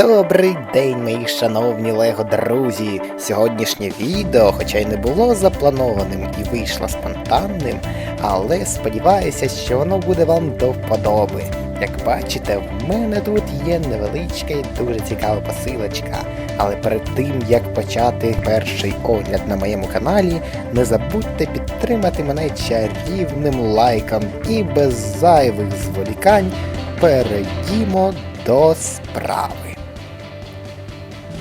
Добрий день, мої шановні лего друзі! Сьогоднішнє відео, хоча й не було запланованим і вийшло спонтанним, але сподіваюся, що воно буде вам до вподоби. Як бачите, в мене тут є невеличка і дуже цікава посилочка. Але перед тим як почати перший огляд на моєму каналі, не забудьте підтримати мене чарівним лайком і без зайвих зволікань перейдімо до справи.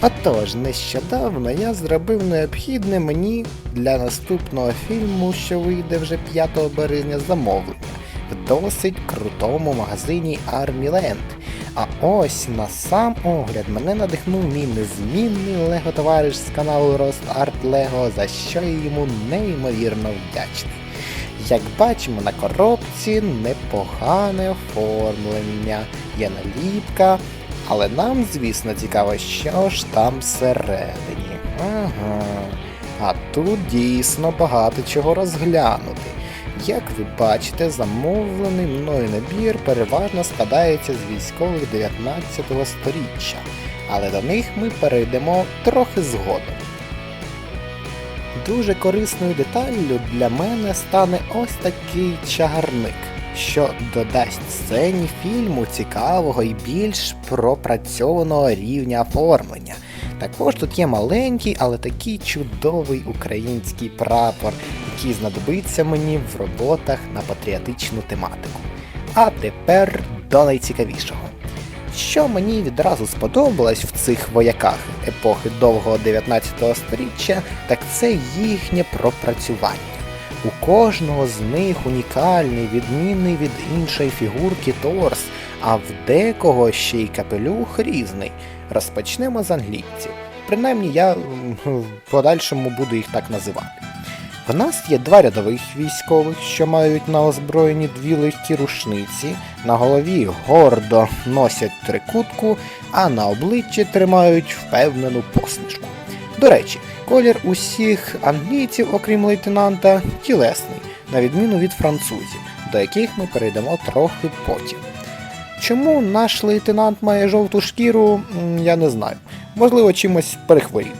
Отож, нещодавно я зробив необхідне мені для наступного фільму, що вийде вже 5 березня замовлення в досить крутому магазині Army А ось на сам огляд мене надихнув мій незмінний лего товариш з каналу Арт Лего, за що я йому неймовірно вдячний. Як бачимо на коробці непогане оформлення, є наліпка, але нам, звісно, цікаво, що ж там всередині. Ага. А тут дійсно багато чого розглянути. Як ви бачите, замовлений мною набір переважно складається з військових 19 століття, але до них ми перейдемо трохи згодом. Дуже корисною деталлю для мене стане ось такий чагарник, що додасть сцені фільму цікавого і більш пропрацьованого рівня оформлення. Також тут є маленький, але такий чудовий український прапор, який знадобиться мені в роботах на патріотичну тематику. А тепер до найцікавішого. Що мені відразу сподобалось в цих вояках епохи довгого 19 століття, так це їхнє пропрацювання. У кожного з них унікальний, відмінний від іншої фігурки торс, а в декого ще й капелюх різний. Розпочнемо з англійців. Принаймні я в подальшому буду їх так називати. В нас є два рядових військових, що мають на озброєнні дві легкі рушниці, на голові гордо носять трикутку, а на обличчі тримають впевнену посмішку. До речі, колір усіх англійців, окрім лейтенанта, тілесний, на відміну від французів, до яких ми перейдемо трохи потім. Чому наш лейтенант має жовту шкіру, я не знаю. Можливо, чимось перехворів.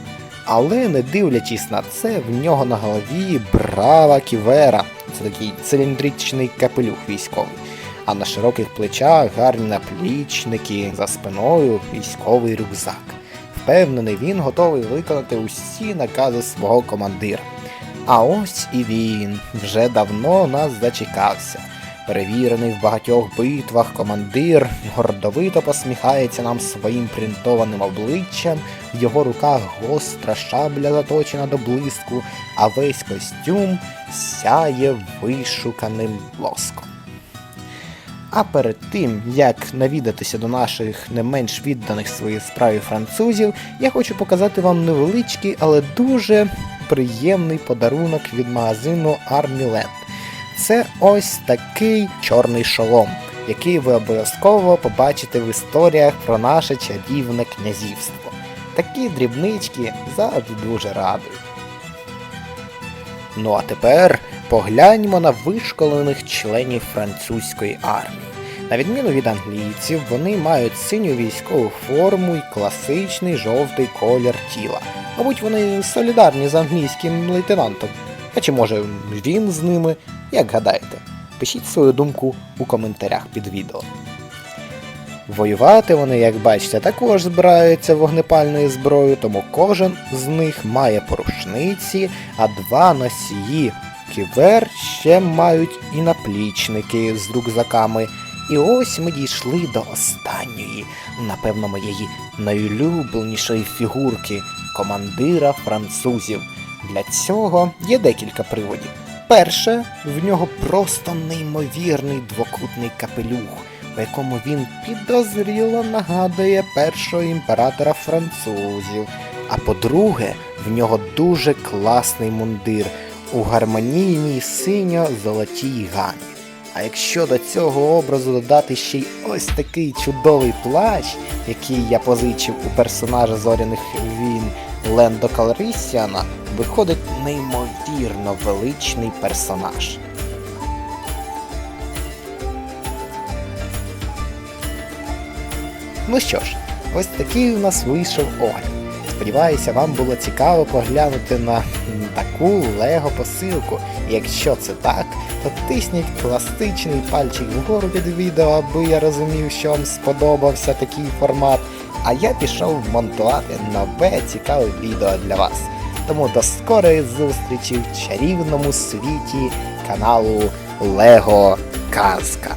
Але не дивлячись на це, в нього на голові брава ківера. Це такий циліндричний капелюх військовий. А на широких плечах гарні наплічники, за спиною військовий рюкзак. Впевнений, він готовий виконати усі накази свого командира. А ось і він вже давно нас зачекався. Перевірений в багатьох битвах командир гордовито посміхається нам своїм принтованим обличчям, в його руках гостра шабля заточена до блиску, а весь костюм сяє вишуканим лоском. А перед тим, як навідатися до наших не менш відданих своїй справі французів, я хочу показати вам невеличкий, але дуже приємний подарунок від магазину Army Land. Це ось такий чорний шолом, який ви обов'язково побачите в історіях про наше чарівне князівство. Такі дрібнички завжди дуже радують. Ну а тепер погляньмо на вишколених членів французької армії. На відміну від англійців, вони мають синю військову форму і класичний жовтий колір тіла. Мабуть, вони солідарні з англійським лейтенантом. А чи може він з ними? Як гадаєте? Пишіть свою думку у коментарях під відео. Воювати вони, як бачите, також збираються вогнепальною зброєю, тому кожен з них має порушниці, а два носії ківер ще мають і наплічники з рюкзаками. І ось ми дійшли до останньої, напевно, моєї найулюбленішої фігурки командира французів. Для цього є декілька приводів. Перше, в нього просто неймовірний двокутний капелюх, у якому він підозріло нагадує першого імператора французів. А по-друге, в нього дуже класний мундир у гармонійній синьо-золотій гамі. А якщо до цього образу додати ще й ось такий чудовий плащ, який я позичив у персонажа зоряних війн Лендо Калрісіана, виходить неймовірно величний персонаж. Ну що ж, Ось такий у нас вийшов огляд. Сподіваюся, вам було цікаво поглянути на таку лего посилку. Якщо це так, то тисніть пластичний пальчик вгору під відео, аби я розумів, що вам сподобався такий формат. А я пішов монтувати нове цікаве відео для вас. Тому до скорої зустрічі в чарівному світі каналу Лего Казка.